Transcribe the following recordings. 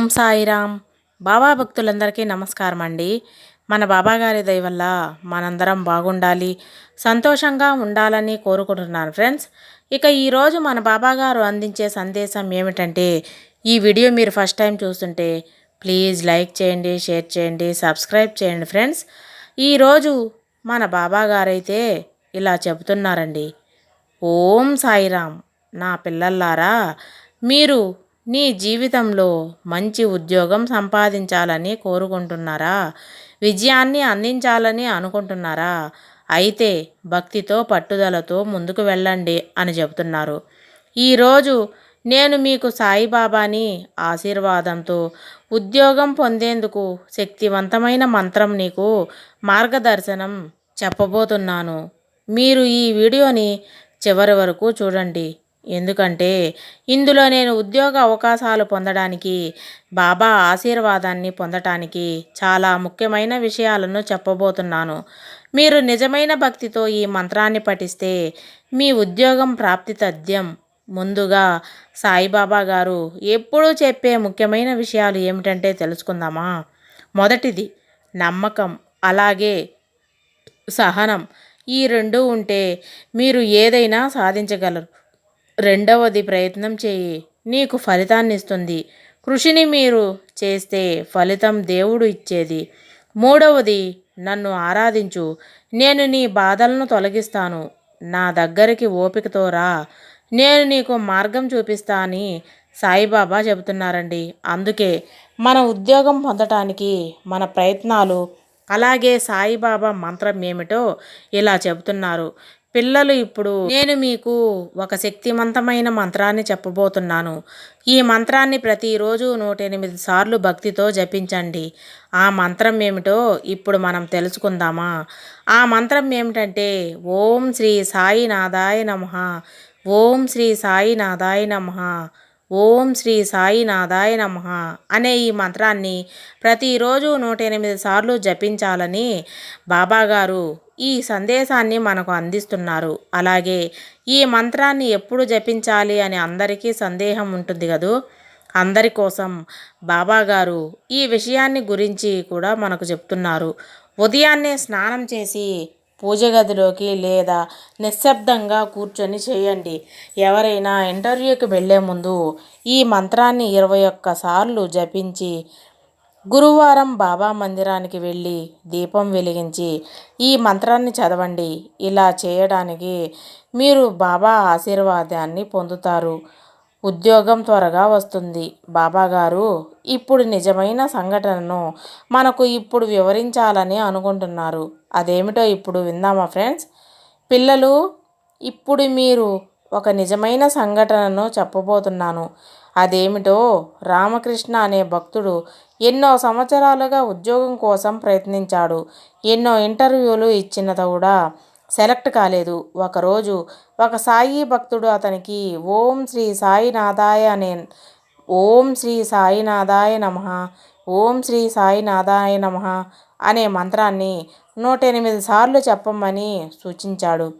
ఓం సాయిరామ్. బాబా భక్తులందరికీ నమస్కారం అండి మన బాబా గారి దయ వల్ల మనందరం బాగుండాలి సంతోషంగా ఉండాలని కోరుకుంటున్నాను ఫ్రెండ్స్. ఇక ఈరోజు మన బాబా గారు అందించే సందేశం ఏమిటంటే ఈ వీడియో మీరు ఫస్ట్ టైం చూస్తుంటే ప్లీజ్ లైక్ చేయండి షేర్ చేయండి సబ్స్క్రైబ్ చేయండి ఫ్రెండ్స్. ఈరోజు మన బాబా గారైతే ఇలా చెబుతున్నారండి. ఓం సాయిరామ్ నా పిల్లల్లారా మీరు నీ జీవితంలో మంచి ఉద్యోగం సంపాదించాలని కోరుకుంటున్నారా? విజయాన్ని అందించాలని అనుకుంటున్నారా? అయితే భక్తితో పట్టుదలతో ముందుకు వెళ్ళండి అని చెబుతున్నారు. ఈరోజు నేను మీకు సాయిబాబాని ఆశీర్వాదంతో ఉద్యోగం పొందేందుకు శక్తివంతమైన మంత్రం నీకు మార్గదర్శనం చెప్పబోతున్నాను. మీరు ఈ వీడియోని చివరి వరకు చూడండి. ఎందుకంటే ఇందులో నేను ఉద్యోగ అవకాశాలు పొందడానికి బాబా ఆశీర్వాదాన్ని పొందటానికి చాలా ముఖ్యమైన విషయాలను చెప్పబోతున్నాను. మీరు నిజమైన భక్తితో ఈ మంత్రాన్ని పఠిస్తే మీ ఉద్యోగం ప్రాప్తి తథ్యం. ముందుగా సాయిబాబా గారు ఎప్పుడూ చెప్పే ముఖ్యమైన విషయాలు ఏమిటంటే తెలుసుకుందామా? మొదటిది నమ్మకం అలాగే సహనం. ఈ రెండు ఉంటే మీరు ఏదైనా సాధించగలరు. రెండవది ప్రయత్నం చేయి. నీకు ఫలితాన్ని ఇస్తుంది కృషిని మీరు చేస్తే ఫలితం దేవుడు ఇచ్చేది. మూడవది నన్ను ఆరాధించు. నేను నీ బాధలను తొలగిస్తాను. నా దగ్గరికి ఓపికతో రా. నేను నీకు మార్గం చూపిస్తా అని సాయిబాబా చెబుతున్నారండి. అందుకే మన ఉద్యోగం పొందటానికి మన ప్రయత్నాలు అలాగే సాయిబాబా మంత్రం ఏమిటో ఇలా చెబుతున్నారు. పిల్లలు ఇప్పుడు నేను మీకు ఒక శక్తివంతమైన మంత్రాన్ని చెప్పబోతున్నాను. ఈ మంత్రాన్ని ప్రతిరోజు నూట ఎనిమిది సార్లు భక్తితో జపించండి. ఆ మంత్రం ఏమిటో ఇప్పుడు మనం తెలుసుకుందామా? ఆ మంత్రం ఏమిటంటే ఓం శ్రీ సాయినాథాయ నమ. ఓం శ్రీ సాయినాథాయ నమ. ఓం శ్రీ సాయినాథాయ నమ అనే ఈ మంత్రాన్ని ప్రతిరోజు నూట ఎనిమిది సార్లు జపించాలని బాబాగారు ఈ సందేశాన్ని మనకు అందిస్తున్నారు. అలాగే ఈ మంత్రాన్ని ఎప్పుడు జపించాలి అని అందరికీ సందేహం ఉంటుంది కదూ? అందరి కోసం బాబాగారు ఈ విషయాన్ని గురించి కూడా మనకు చెప్తున్నారు. ఉదయాన్నే స్నానం చేసి పూజ గదిలోకి లేదా నిశ్శబ్దంగా కూర్చొని చేయండి. ఎవరైనా ఇంటర్వ్యూకి వెళ్ళే ముందు ఈ మంత్రాన్ని ఇరవై ఒక్కసార్లు జపించి గురువారం బాబా మందిరానికి వెళ్ళి దీపం వెలిగించి ఈ మంత్రాన్ని చదవండి. ఇలా చేయడానికి మీరు బాబా ఆశీర్వాదాన్ని పొందుతారు. ఉద్యోగం త్వరగా వస్తుంది. బాబాగారు ఇప్పుడు నిజమైన సంఘటనను మనకు ఇప్పుడు వివరించాలని అనుకుంటున్నారు. అదేమిటో ఇప్పుడు విందామా ఫ్రెండ్స్? పిల్లలు ఇప్పుడు మీరు ఒక నిజమైన సంఘటనను చెప్పబోతున్నాను. అదేమిటో రామకృష్ణ అనే భక్తుడు ఎన్నో సంవత్సరాలుగా ఉద్యోగం కోసం ప్రయత్నించాడు. ఎన్నో ఇంటర్వ్యూలు ఇచ్చిన కూడా సెలెక్ట్ కాలేదు. ఒకరోజు ఒక సాయి భక్తుడు అతనికి ఓం శ్రీ సాయినాథాయ అనే ఓం శ్రీ సాయినాథాయ నమ. ఓం శ్రీ సాయినాథాయ నమ అనే మంత్రాన్ని నూట ఎనిమిది సార్లు చెప్పమని సూచించాడు.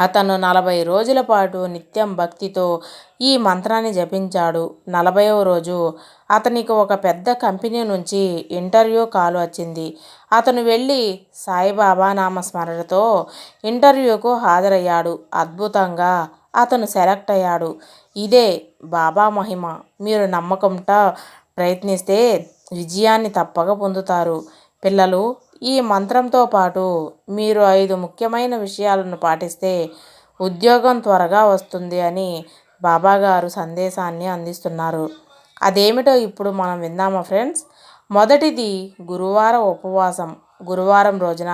అతను నలభై రోజుల పాటు నిత్యం భక్తితో ఈ మంత్రాన్ని జపించాడు. నలభైవ రోజు అతనికి ఒక పెద్ద కంపెనీ నుంచి ఇంటర్వ్యూ కాల్ వచ్చింది. అతను వెళ్ళి సాయిబాబా నామస్మరణతో ఇంటర్వ్యూకు హాజరయ్యాడు. అద్భుతంగా అతను సెలెక్ట్ అయ్యాడు. ఇదే బాబా మహిమ. మీరు నమ్మకంతో ప్రయత్నిస్తే విజయాన్ని తప్పక పొందుతారు. పిల్లలు ఈ మంత్రంతో పాటు మీరు ఐదు ముఖ్యమైన విషయాలను పాటిస్తే ఉద్యోగం త్వరగా వస్తుంది అని బాబాగారు సందేశాన్ని అందిస్తున్నారు. అదేమిటో ఇప్పుడు మనం విందామా ఫ్రెండ్స్? మొదటిది గురువారం ఉపవాసం. గురువారం రోజున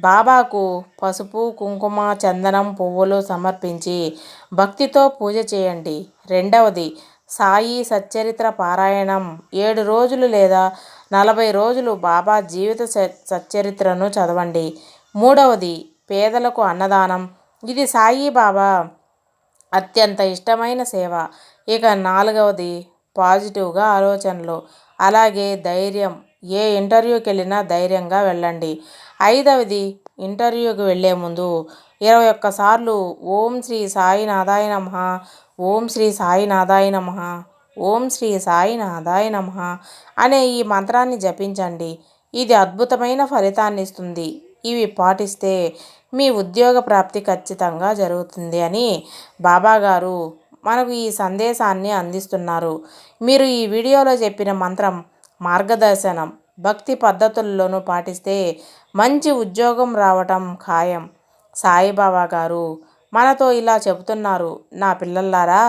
బాబాకు పసుపు కుంకుమ చందనం పువ్వులు సమర్పించి భక్తితో పూజ చేయండి. రెండవది సాయి సచ్చరిత్ర పారాయణం. ఏడు రోజులు లేదా నలభై రోజులు బాబా జీవిత సచ్చరిత్రను చదవండి. మూడవది పేదలకు అన్నదానం. ఇది సాయి బాబా అత్యంత ఇష్టమైన సేవ. ఇక నాలుగవది పాజిటివ్గా ఆలోచనలు. అలాగే ధైర్యం. ఏ ఇంటర్వ్యూకి వెళ్ళినా ధైర్యంగా వెళ్ళండి. ఐదవది ఇంటర్వ్యూకి వెళ్ళే ముందు ఇరవై ఒక్కసార్లు ఓం శ్రీ సాయినాథాయ నమ ఓం శ్రీ సాయినాథాయ నమ ఓం శ్రీ సాయినాథాయ నమ అనే ఈ మంత్రాన్ని జపించండి. ఇది అద్భుతమైన ఫలితాన్ని ఇస్తుంది. ఇవి పాటిస్తే మీ ఉద్యోగ ప్రాప్తి ఖచ్చితంగా జరుగుతుంది అని బాబాగారు మనకు ఈ సందేశాన్ని అందిస్తున్నారు. మీరు ఈ వీడియోలో చెప్పిన మంత్రం మార్గదర్శనం. భక్తి పద్ధతుల్లోనూ పాటిస్తే మంచి ఉద్యోగం రావటం ఖాయం. సాయిబాబా గారు మనతో ఇలా చెబుతున్నారు. నా పిల్లలారా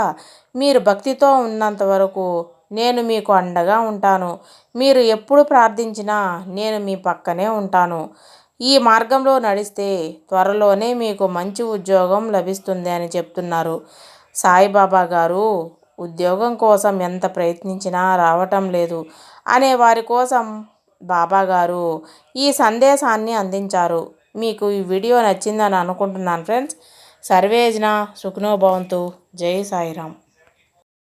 మీరు భక్తితో ఉన్నంత వరకు నేను మీకు అండగా ఉంటాను. మీరు ఎప్పుడు ప్రార్థించినా నేను మీ పక్కనే ఉంటాను. ఈ మార్గంలో నడిస్తే త్వరలోనే మీకు మంచి ఉద్యోగం లభిస్తుంది అని చెప్తున్నారు. సాయిబాబా గారు ఉద్యోగం కోసం ఎంత ప్రయత్నించినా రావటం లేదు. అనే వారి కోసం బాబాగారు ఈ సందేశాన్ని అందించారు. మీకు ఈ వీడియో నచ్చిందని అనుకుంటున్నాను ఫ్రెండ్స్. సర్వేజ్న సుఖనోభవంతు జై సాయిరామ్.